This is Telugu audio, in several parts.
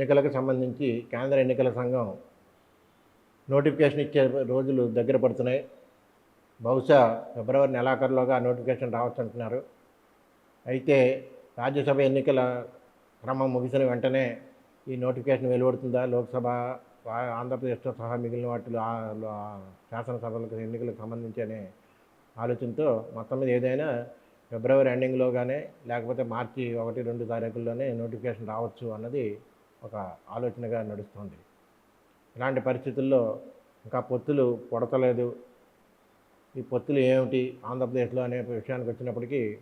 ఎన్నికలకు సంబంధించి కేంద్ర ఎన్నికల సంఘం నోటిఫికేషన్ ఇచ్చే రోజులు దగ్గర పడుతున్నాయి. బహుశా ఫిబ్రవరి నెలాఖరులోగా నోటిఫికేషన్ రావచ్చు అంటున్నారు అయితే రాజ్యసభ ఎన్నికల క్రమం ముగిసిన వెంటనే ఈ నోటిఫికేషన్ వెలువడుతుందా? లోక్సభ ఆంధ్రప్రదేశ్తో సహా మిగిలిన వాటిలో శాసనసభలకు ఎన్నికలకు సంబంధించి అనే ఆలోచనతో మొత్తం మీద ఏదైనా ఫిబ్రవరి ఎండింగ్లోగానే లేకపోతే మార్చి ఒకటి రెండు తారీఖుల్లోనే నోటిఫికేషన్ రావచ్చు అన్నది ఒక ఆలోచనగా నడుస్తుంది. ఇలాంటి పరిస్థితుల్లో ఇంకా పొత్తులు పొడతలేదు. ఈ పొత్తులు ఏమిటి? ఆంధ్రప్రదేశ్లో అనే విషయానికి వచ్చినప్పటికీ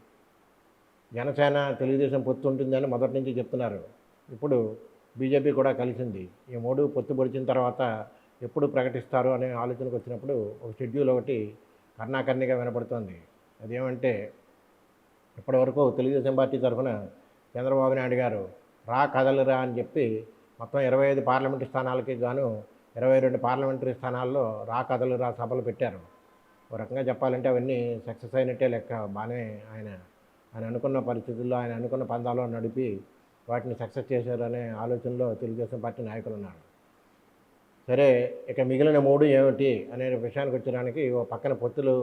జనసేన తెలుగుదేశం పొత్తు ఉంటుందని మొదటి నుంచి చెప్తున్నారు. ఇప్పుడు బీజేపీ కూడా కలిసింది. ఈ మూడు పొత్తు పొడిచిన తర్వాత ఎప్పుడు ప్రకటిస్తారు అనే ఆలోచనకు వచ్చినప్పుడు ఒక షెడ్యూల్ ఒకటి కర్ణాకర్ణిగా వినపడుతోంది. అదేమంటే ఇప్పటివరకు తెలుగుదేశం పార్టీ తరఫున చంద్రబాబు నాయుడు గారు రా కదలరా అని చెప్పి మొత్తం ఇరవై ఐదు పార్లమెంటు స్థానాలకి గాను ఇరవై రెండు పార్లమెంటరీ స్థానాల్లో రా కదలరా సభలు పెట్టారు. ఒక రకంగా చెప్పాలంటే అవన్నీ సక్సెస్ అయినట్టే లెక్క బాగానే ఆయన ఆయన అనుకున్న పరిస్థితుల్లో ఆయన అనుకున్న పందాలో నడిపి వాటిని సక్సెస్ చేశారు అనే ఆలోచనలో తెలుగుదేశం పార్టీ నాయకులు ఉన్నారు. సరే ఇక మిగిలిన మూడు ఏమిటి అనే విషయానికి వచ్చడానికి ఓ పక్కన పొత్తులు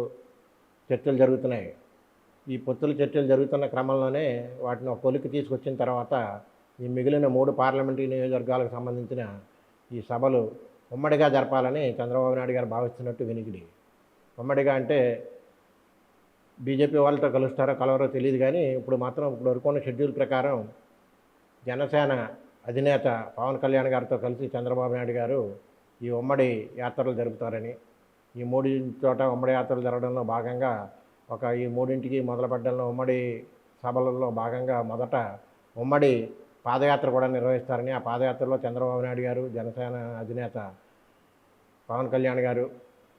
చర్చలు జరుగుతున్నాయి. ఈ పొత్తుల చర్చలు జరుగుతున్న క్రమంలోనే వాటిని ఒక కొలికి తీసుకొచ్చిన తర్వాత ఈ మిగిలిన మూడు పార్లమెంటరీ నియోజకవర్గాలకు సంబంధించిన ఈ సభలు ఉమ్మడిగా జరపాలని చంద్రబాబు నాయుడు గారు భావిస్తున్నట్టు వినికిడి. ఉమ్మడిగా అంటే బీజేపీ వాళ్ళతో కలుస్తారో కలవరో తెలియదు కానీ ఇప్పుడు మాత్రం ఇప్పుడు వరకు షెడ్యూల్ ప్రకారం జనసేన అధినేత పవన్ కళ్యాణ్ గారితో కలిసి చంద్రబాబు నాయుడు గారు ఈ ఉమ్మడి యాత్రలు జరుపుతారని ఈ మూడు చోట ఉమ్మడి యాత్రలు జరగడంలో భాగంగా ఒక ఈ మూడింటికి మొదలుపెట్టడంలో ఉమ్మడి సభలలో భాగంగా మొదట ఉమ్మడి పాదయాత్ర కూడా నిర్వహిస్తారని ఆ పాదయాత్రలో చంద్రబాబు నాయుడు గారు జనసేన అధినేత పవన్ కళ్యాణ్ గారు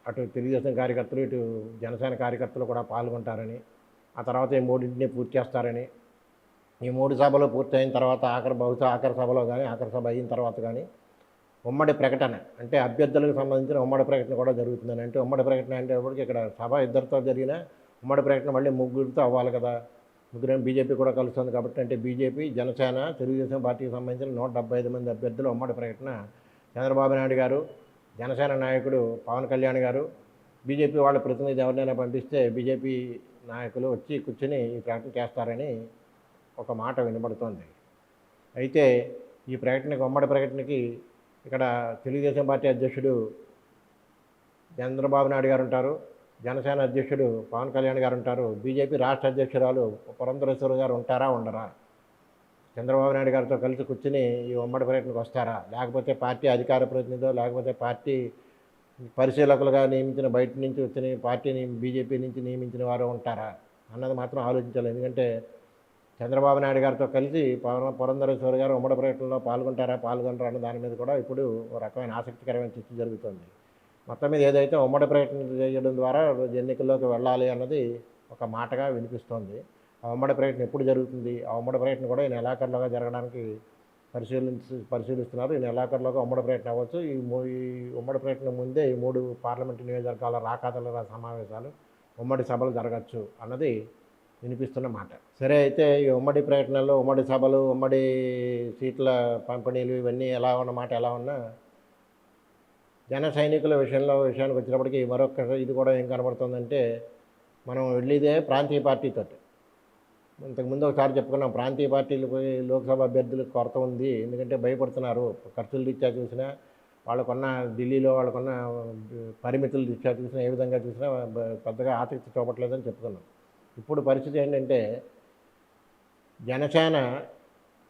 అటు తెలుగుదేశం కార్యకర్తలు ఇటు జనసేన కార్యకర్తలు కూడా పాల్గొంటారని ఆ తర్వాత ఈ మూడింటిని పూర్తి చేస్తారని ఈ మూడు సభలు పూర్తయిన తర్వాత ఆఖరి బహుశా ఆఖరి సభలో కానీ ఆఖరి సభ అయిన తర్వాత కానీ ఉమ్మడి ప్రకటన అంటే అభ్యర్థులకు సంబంధించిన ఉమ్మడి ప్రకటన కూడా జరుగుతుందని అంటే ఉమ్మడి ప్రకటన అంటే ఇక్కడ సభ ఇద్దరితో జరిగిన ఉమ్మడి ప్రకటన మళ్ళీ ముగ్గురితో అవ్వాలి కదా. ముగ్గురేం బీజేపీ కూడా కలుస్తుంది కాబట్టి అంటే బీజేపీ జనసేన తెలుగుదేశం పార్టీకి సంబంధించిన నూట డెబ్బై ఐదు మంది అభ్యర్థుల ఉమ్మడి ప్రకటన చంద్రబాబు నాయుడు గారు జనసేన నాయకుడు పవన్ కళ్యాణ్ గారు బీజేపీ వాళ్ళ ప్రతినిధి ఎవరినైనా పంపిస్తే బీజేపీ నాయకులు వచ్చి కూర్చొని ఈ ప్రకటన చేస్తారని ఒక మాట వినబడుతోంది. అయితే ఈ ప్రకటనకి ఉమ్మడి ప్రకటనకి ఇక్కడ తెలుగుదేశం పార్టీ అధ్యక్షుడు చంద్రబాబు నాయుడు గారు ఉంటారు. జనసేన అధ్యక్షుడు పవన్ కళ్యాణ్ గారు ఉంటారు. బీజేపీ రాష్ట్ర అధ్యక్షురాలు పురంధరేశ్వర గారు ఉంటారా ఉండరా? చంద్రబాబు నాయుడు గారితో కలిసి కూర్చుని ఈ ఉమ్మడి పర్యటనకు వస్తారా? లేకపోతే పార్టీ అధికార ప్రతినిధో లేకపోతే పార్టీ పరిశీలకులుగా నియమించిన బయట నుంచి వచ్చిన పార్టీని బీజేపీ నుంచి నియమించిన వారు ఉంటారా? అన్నది మాత్రం ఆలోచించాలి ఎందుకంటే చంద్రబాబు నాయుడు గారితో కలిసి పవన్ పురంధరేశ్వరి గారు ఉమ్మడి పర్యటనలో పాల్గొంటారా పాల్గొనరా అన్న దాని మీద కూడా ఇప్పుడు ఒక రకమైన ఆసక్తికరమైన చర్చ జరుగుతుంది. మొత్తం మీద ఏదైతే ఉమ్మడి ప్రయత్నం చేయడం ద్వారా ఎన్నికల్లోకి వెళ్ళాలి అన్నది ఒక మాటగా వినిపిస్తోంది. ఆ ఉమ్మడి ప్రయత్నం ఎప్పుడు జరుగుతుంది? ఆ ఉమ్మడి ప్రయత్నం కూడా ఈ నెలాఖరులోగా జరగడానికి పరిశీలించి పరిశీలిస్తున్నారు. ఈ నెలాఖరులోగా ఉమ్మడి ప్రయత్నం అవ్వచ్చు. ఈ ఈ ఉమ్మడి ప్రయత్నం ముందే ఈ మూడు పార్లమెంటు నియోజకవర్గాల రాకాతల సమావేశాలు ఉమ్మడి సభలు జరగచ్చు అన్నది వినిపిస్తున్న మాట. సరే అయితే ఈ ఉమ్మడి ప్రయత్నాల్లో ఉమ్మడి సభలు ఉమ్మడి సీట్ల పంపిణీలు ఇవన్నీ ఎలా ఉన్న మాట ఎలా ఉన్నా జన సైనికుల విషయంలో విషయానికి వచ్చినప్పటికీ మరొక ఇది కూడా ఏం కనబడుతుందంటే మనం వెళ్ళేదే ప్రాంతీయ పార్టీతో ఇంతకుముందు ఒకసారి చెప్పుకున్నాం ప్రాంతీయ పార్టీలు పోయి లోక్సభ అభ్యర్థులకు కొరత ఉంది ఎందుకంటే భయపడుతున్నారు. ఖర్చులు రీత్యా చూసినా వాళ్ళకున్న ఢిల్లీలో వాళ్ళకున్న పరిమితులు రీత్యా చూసినా ఏ విధంగా చూసినా పెద్దగా ఆసక్తి చూపట్లేదని చెప్పుకున్నాం. ఇప్పుడు పరిస్థితి ఏంటంటే జనసేన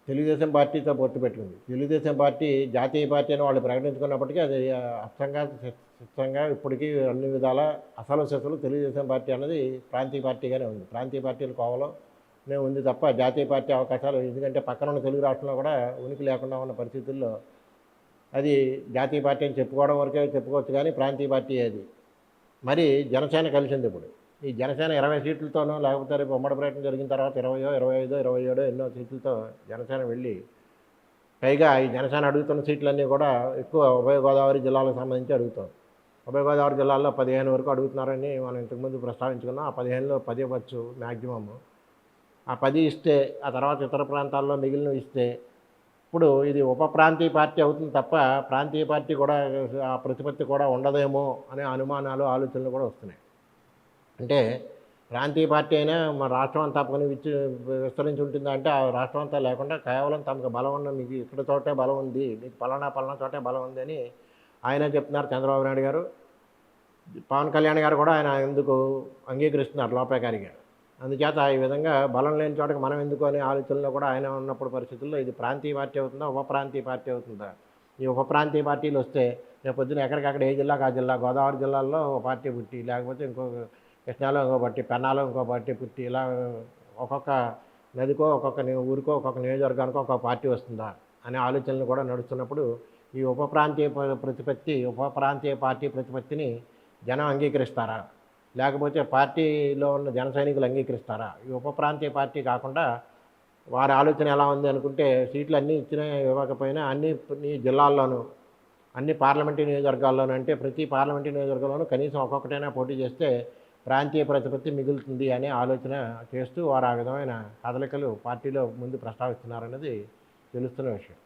తెలుగుదేశం పార్టీతో పొత్తు పెట్టుకుంది. తెలుగుదేశం పార్టీ జాతీయ పార్టీ అని వాళ్ళు ప్రకటించుకున్నప్పటికీ అది అష్టంగా స్పష్టంగా ఇప్పటికీ అన్ని విధాల అసలు సెసలు తెలుగుదేశం పార్టీ అన్నది ప్రాంతీయ పార్టీగానే ఉంది. ప్రాంతీయ పార్టీల కోవలోనే ఉంది తప్ప జాతీయ పార్టీ అవకాశాలు ఎందుకంటే పక్కన ఉన్న తెలుగు రాష్ట్రంలో కూడా ఉనికి లేకుండా ఉన్న పరిస్థితుల్లో అది జాతీయ పార్టీ అని చెప్పుకోవడం వరకే చెప్పుకోవచ్చు కానీ ప్రాంతీయ పార్టీ అది. మరి జనసేన కలిసింది ఇప్పుడు. ఈ జనసేన ఇరవై సీట్లతోనో లేకపోతే రేపు ఉమ్మడి ప్రయత్నం జరిగిన తర్వాత ఇరవయో ఇరవై ఐదో ఇరవై ఏడో ఎన్నో సీట్లతో జనసేన వెళ్ళి పైగా ఈ జనసేన అడుగుతున్న సీట్లన్నీ కూడా ఎక్కువ ఉభయ గోదావరి జిల్లాలకు సంబంధించి అడుగుతాం. ఉభయ గోదావరి జిల్లాల్లో పదిహేను వరకు అడుగుతున్నారని మనం ఇంతకుముందు ప్రస్తావించుకున్నాం. ఆ పదిహేనులో పది ఇవ్వచ్చు మ్యాక్సిమమ్ ఆ పది ఇస్తే ఆ తర్వాత ఇతర ప్రాంతాల్లో మిగిలిన ఇస్తే ఇప్పుడు ఇది ఉప ప్రాంతీయ పార్టీ అవుతుంది తప్ప ప్రాంతీయ పార్టీ కూడా ఆ ప్రతిపత్తి కూడా ఉండదేమో అనే అనుమానాలు ఆలోచనలు కూడా వస్తున్నాయి. అంటే ప్రాంతీయ పార్టీ అయినా మా రాష్ట్రం అంతా పని విచ్చి విస్తరించి ఉంటుందా అంటే ఆ రాష్ట్రం అంతా లేకుండా కేవలం తమకు బలం ఉన్న మీకు ఇక్కడ చోటే బలం ఉంది మీకు పలానా పలానా చోటే బలం ఉంది అని ఆయన చెప్తున్నారు చంద్రబాబు నాయుడు గారు. పవన్ కళ్యాణ్ గారు కూడా ఆయన ఎందుకు అంగీకరిస్తున్నారు లోపేకారిగా అందుచేత ఈ విధంగా బలం లేని చోటకి మనం ఎందుకు అనే ఆలోచనలో కూడా ఆయన ఉన్నప్పుడు పరిస్థితుల్లో ఇది ప్రాంతీయ పార్టీ అవుతుందా ఉప ప్రాంతీయ పార్టీ అవుతుందా? ఈ ఉప ప్రాంతీయ పార్టీలు వస్తే రేపు పొద్దున ఎక్కడికక్కడ ఏ జిల్లాకు ఆ జిల్లా గోదావరి జిల్లాలో ఒక పార్టీ పుట్టి లేకపోతే ఇంకో కృష్ణాలో ఇంకో బట్టి పెన్నాలో ఇంకో పార్టీ పుట్టి ఇలా ఒక్కొక్క నదికో ఒక్కొక్క ఊరికో ఒక్కొక్క నియోజకవర్గానికో ఒక్కొక్క పార్టీ వస్తుందా అనే ఆలోచనలు కూడా నడుస్తున్నప్పుడు ఈ ఉప ప్రాంతీయ ప్రతిపత్తి ఉప ప్రాంతీయ పార్టీ ప్రతిపత్తిని జనం అంగీకరిస్తారా? లేకపోతే పార్టీలో ఉన్న జన సైనికులు అంగీకరిస్తారా? ఈ ఉప ప్రాంతీయ పార్టీ కాకుండా వారి ఆలోచన ఎలా ఉంది అనుకుంటే సీట్లు అన్నీ ఇచ్చినా ఇవ్వకపోయినా అన్ని ఈ జిల్లాల్లోనూ అన్ని పార్లమెంటరీ నియోజకవర్గాల్లోనూ అంటే ప్రతి పార్లమెంటరీ నియోజకవర్గంలోనూ కనీసం ఒక్కొక్కటైనా పోటీ చేస్తే ప్రాంతీయ ప్రతిపత్తి మిగులుతుంది అనే ఆలోచన చేస్తూ వారు ఆ విధమైన కదలికలు పార్టీలో ముందు ప్రస్తావిస్తున్నారన్నది తెలుస్తున్న విషయం.